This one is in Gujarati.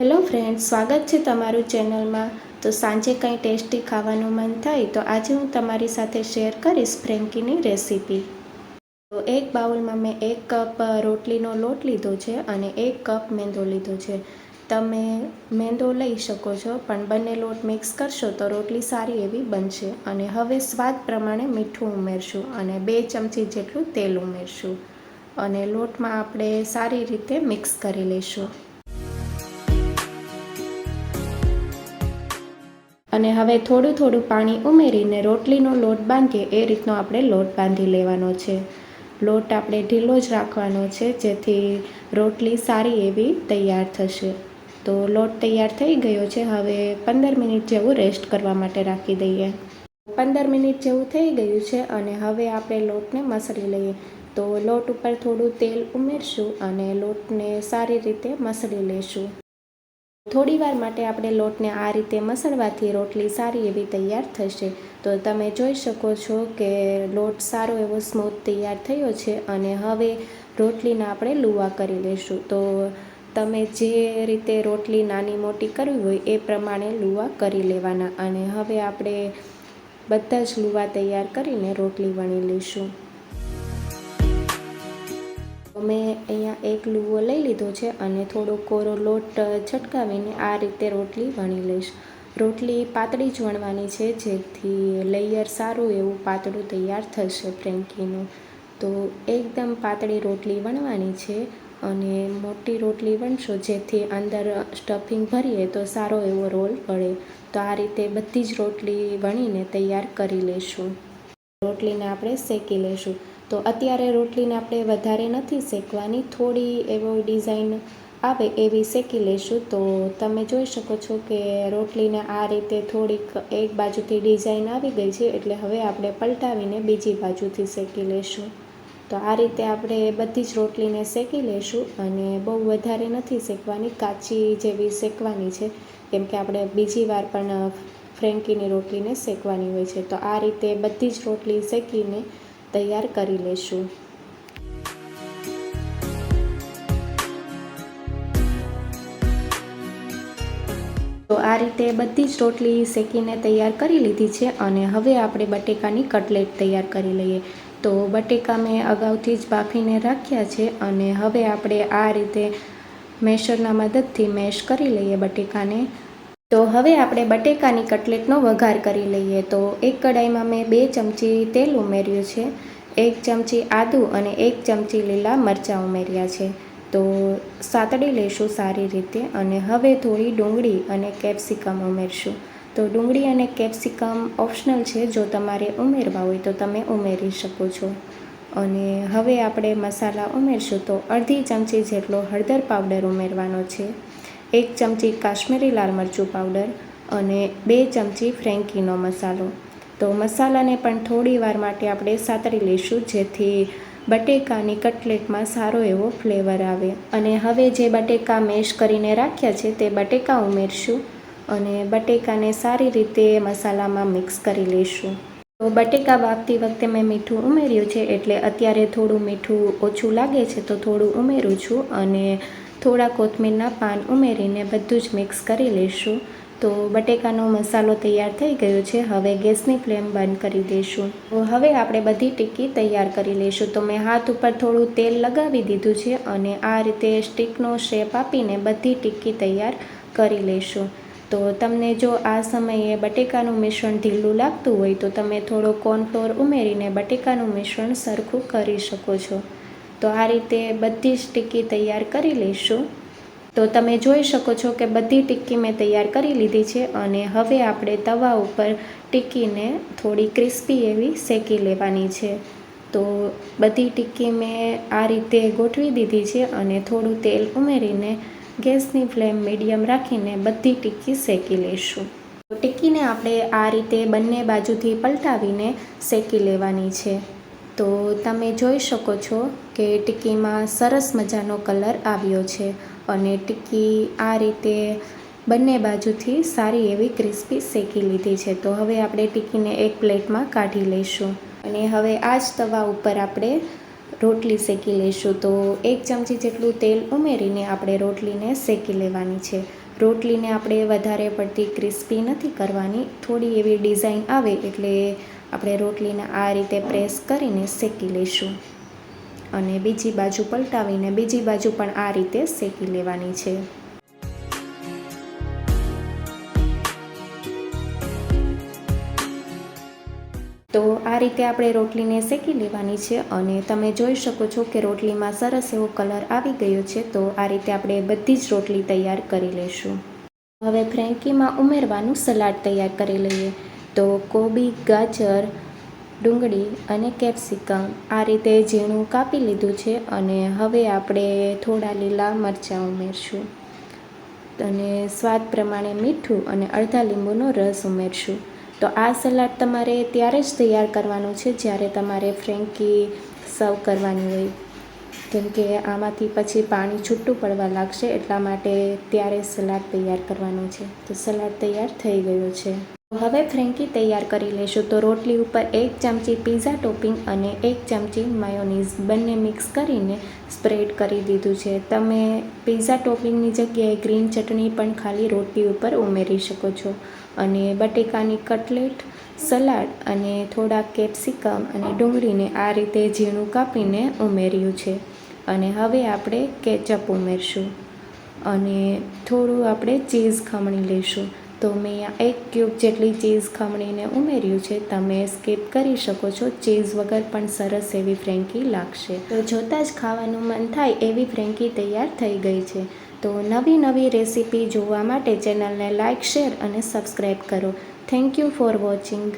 હેલો ફ્રેન્ડ સ્વાગત છે તમારું ચેનલમાં. તો સાંજે કંઈ ટેસ્ટી ખાવાનું મન થાય તો આજે હું તમારી સાથે શેર કરીશ ફ્રેન્કીની રેસીપી. તો એક બાઉલમાં મેં એક કપ રોટલીનો લોટ લીધો છે અને એક કપ મેંદો લીધો છે. તમે મેંદો લઈ શકો છો, પણ બંને લોટ મિક્સ કરશો તો રોટલી સારી એવી બનશે અને હવે સ્વાદ પ્રમાણે મીઠું ઉમેરશું અને બે ચમચી જેટલું તેલ ઉમેરશું. અને લોટમાં આપણે સારી રીતે મિક્સ કરી લઈશું. અને હવે થોડું થોડું પાણી ઉમેરીને રોટલીનો લોટ બાંધીએ. એ રીતનો આપણે લોટ બાંધી લેવાનો છે. લોટ આપણે ઢીલો જ રાખવાનો છે, જેથી રોટલી સારી એવી તૈયાર થશે. તો લોટ તૈયાર થઈ ગયો છે. હવે પંદર મિનિટ જેવું રેસ્ટ કરવા માટે રાખી દઈએ. પંદર મિનિટ જેવું થઈ ગયું છે અને હવે આપણે લોટને મસળી લઈએ. તો લોટ ઉપર થોડું તેલ ઉમેરશું અને લોટને સારી રીતે મસળી લઈશું થોડી વાર માટે આપણે લોટને આ રીતે મસળવાથી રોટલી સારી એવી તૈયાર થશે. તો તમે જોઈ શકો છો કે લોટ સારો એવો સ્મૂથ તૈયાર થયો છે અને હવે રોટલીને આપણે લુવા કરી લઈશું. તો તમે જે રીતે રોટલી નાની મોટી કરવી હોય એ પ્રમાણે લુવા કરી લેવાના. અને હવે આપણે બધા જ લુવા તૈયાર કરીને રોટલી વણી લઈશું. મેં અહીંયા એક લુવો લઈ લીધો છે અને થોડો કોરો લોટ છટકાવીને આ રીતે રોટલી વણી લઈશ. રોટલી પાતળી જ વણવાની છે, જેથી લેયર સારું એવું પાતળું તૈયાર થશે ફ્રેન્કીનું. તો એકદમ પાતળી રોટલી વણવાની છે અને મોટી રોટલી વણશો, જેથી અંદર સ્ટફિંગ ભરીએ તો સારો એવો રોલ પડે. તો આ રીતે બધી જ રોટલી વણીને તૈયાર કરી લઈશું. રોટલીને આપણે શેકી લઈશું. તો અત્યારે રોટલીને આપણે વધારે નથી શેકવાની, થોડી એવો ડિઝાઇન આવે એવી શેકી લઈશું. તો તમે જોઈ શકો છો કે રોટલીને આ રીતે થોડીક એક બાજુથી ડિઝાઇન આવી ગઈ છે, એટલે હવે આપણે પલટાવીને બીજી બાજુથી શેકી લઈશું. તો આ રીતે આપણે બધી જ રોટલીને શેકી લઈશું અને બહુ વધારે નથી શેકવાની, કાચી જેવી શેકવાની છે. કેમ કે આપણે બીજી વાર પણ ફ્રેન્કીની રોટલીને શેકવાની હોય છે. તો આ રીતે બધી જ રોટલી શેકીને તૈયાર કરી લઈશું તો આ રીતે બધી જ રોટલી શેકીને તૈયાર કરી લીધી છે અને હવે આપણે બટેકાની કટલેટ તૈયાર કરી લઈએ. તો બટેકા મેં અગાઉથી જ બાફીને રાખ્યા છે અને હવે આપણે આ રીતે મેશરના મદદથી મેશ કરી લઈએ બટેકાને. તો હવે આપણે બટેકાની કટલેટનો વઘાર કરી લઈએ. તો એક કડાઈમાં મેં બે ચમચી તેલ ઉમેર્યું છે, એક ચમચી આદું અને એક ચમચી લીલા મરચાં ઉમેર્યા છે. તો સાતડી લઈશું સારી રીતે અને હવે થોડી ડુંગળી અને કેપ્સિકમ ઉમેરશું. તો ડુંગળી અને કેપ્સિકમ ઓપ્શનલ છે, જો તમારે ઉમેરવા હોય તો તમે ઉમેરી શકો છો. અને હવે આપણે મસાલા ઉમેરશું તો અડધી ચમચી જેટલો હળદર પાવડર ઉમેરવાનો છે. એક ચમચી કાશ્મીરી લાલ મરચું પાવડર અને બે ચમચી ફ્રેન્કીનો મસાલો. તો મસાલાને પણ થોડી વાર માટે આપણે સાતરી લઈશું, જેથી બટેકાની કટલેટમાં સારો એવો ફ્લેવર આવે. અને હવે જે બટેકા મેશ કરીને રાખ્યા છે, તે બટેકા ઉમેરશું અને બટેકાને સારી રીતે મસાલામાં મિક્સ કરી લઈશું. તો બટેકા બાફતી વખતે મેં મીઠું ઉમેર્યું છે, એટલે અત્યારે થોડું મીઠું ઓછું લાગે છે, તો થોડું ઉમેરું છું અને થોડા કોથમીરના પાન ઉમેરીને બધું જ મિક્સ કરી લઈશું. તો બટેકાનો મસાલો તૈયાર થઈ ગયો છે. હવે ગેસની ફ્લેમ બંધ કરી દઈશું. હવે આપણે બધી ટિક્કી તૈયાર કરી લઈશું. તો મેં હાથ ઉપર થોડું તેલ લગાવી દીધું છે અને આ રીતે સ્ટીકનો શેપ આપીને બધી ટિક્કી તૈયાર કરી લઈશું. તો તમને જો આ સમયે બટેકાનું મિશ્રણ ઢીલું લાગતું હોય તો તમે થોડો કોર્નફ્લોર ઉમેરીને બટેકાનું મિશ્રણ સરખું કરી શકો છો. તો આ રીતે બધી જ ટિક્કી તૈયાર કરી લઈશું. તો તમે જોઈ શકો છો કે બધી ટિક્કી મેં તૈયાર કરી લીધી છે અને હવે આપણે તવા ઉપર ટિક્કીને થોડી ક્રિસ્પી એવી શેકી લેવાની છે. તો બધી ટિક્કી મેં આ રીતે ગોઠવી દીધી છે અને થોડું તેલ ઉમેરીને ગેસની ફ્લેમ મીડિયમ રાખીને બધી ટિક્કી શેકી લઈશું. ટિક્કીને આપણે આ રીતે બંને બાજુથી પલટાવીને શેકી લેવાની છે. તો તમે જોઈ શકો છો કે ટિક્કીમાં સરસ મજાનો કલર આવ્યો છે અને ટિક્કી આ રીતે બંને બાજુથી સારી એવી ક્રિસ્પી શેકી લીધી છે. તો હવે આપણે ટિક્કીને એક પ્લેટમાં કાઢી લઈશું અને હવે આ જ તવા ઉપર આપણે રોટલી શેકી લઈશું. તો એક ચમચી જેટલું તેલ ઉમેરીને આપણે રોટલીને શેકી લેવાની છે. રોટલીને આપણે વધારે પડતી ક્રિસ્પી નથી કરવાની. થોડી એવી ડિઝાઇન આવે એટલે આપણે રોટલીને આ રીતે પ્રેસ કરીને શેકી લઈશું. અને બીજી બાજુ પલટાવીને બીજી બાજુ પણ આ રીતે શેકી લેવાની છે. તો આ રીતે આપણે રોટલીને શેકી લેવાની છે અને તમે જોઈ શકો છો કે રોટલીમાં સરસ એવો કલર આવી ગયો છે તો આ રીતે આપણે બધી જ રોટલી તૈયાર કરી લઈશું. હવે ફ્રેન્કીમાં ઉમેરવાનું સલાડ તૈયાર કરી લઈએ. તો કોબી, ગાજર, ડુંગળી અને કેપ્સિકમ આ રીતે ઝીણું કાપી લીધું છે અને હવે આપણે થોડા લીલા મરચાં ઉમેરશું. અને સ્વાદ પ્રમાણે મીઠું અને અડધા લીંબુનો રસ ઉમેરશું. તો આ સલાડ તમારે ત્યારે જ તૈયાર કરવાનું છે જ્યારે તમારે ફ્રેન્કી સર્વ કરવાની હોય. કેમ કે આમાંથી પછી પાણી છૂટું પડવા લાગશે એટલા માટે ત્યારે સલાડ તૈયાર કરવાનું છે. તો સલાડ તૈયાર થઈ ગયું છે. હવે ફ્રેન્કી તૈયાર કરી લઈશું તો રોટલી ઉપર એક ચમચી પીઝા ટોપિંગ અને એક ચમચી માયોનીઝ બંને મિક્સ કરીને સ્પ્રેડ કરી દીધું છે. તમે પીઝા ટોપિંગની જગ્યાએ ગ્રીન ચટણી પણ ખાલી રોટલી ઉપર ઉમેરી શકો છો અને બટેકાની કટલેટ સલાડ અને થોડા કેપ્સિકમ અને ડુંગળીને આ રીતે ઝીણું કાપીને ઉમેર્યું છે. અને હવે આપણે કેચઅપ ઉમેરશું અને થોડું આપણે ચીઝ ખમણી લઈશું તો મેં એક ક્યુબ જેટલી ચીઝ ખમણીને ઉમેર્યું છે. તમે સ્કીપ કરી શકો છો. ચીઝ વગર પણ સરસ એવી ફ્રેન્કી લાગશે. તો જોતાં જ ખાવાનું મન થાય એવી ફ્રેન્કી તૈયાર થઈ ગઈ છે. તો નવી નવી રેસીપી જોવા માટે ચેનલને લાઇક શેર અને સબસ્ક્રાઈબ કરો. Thank you for watching.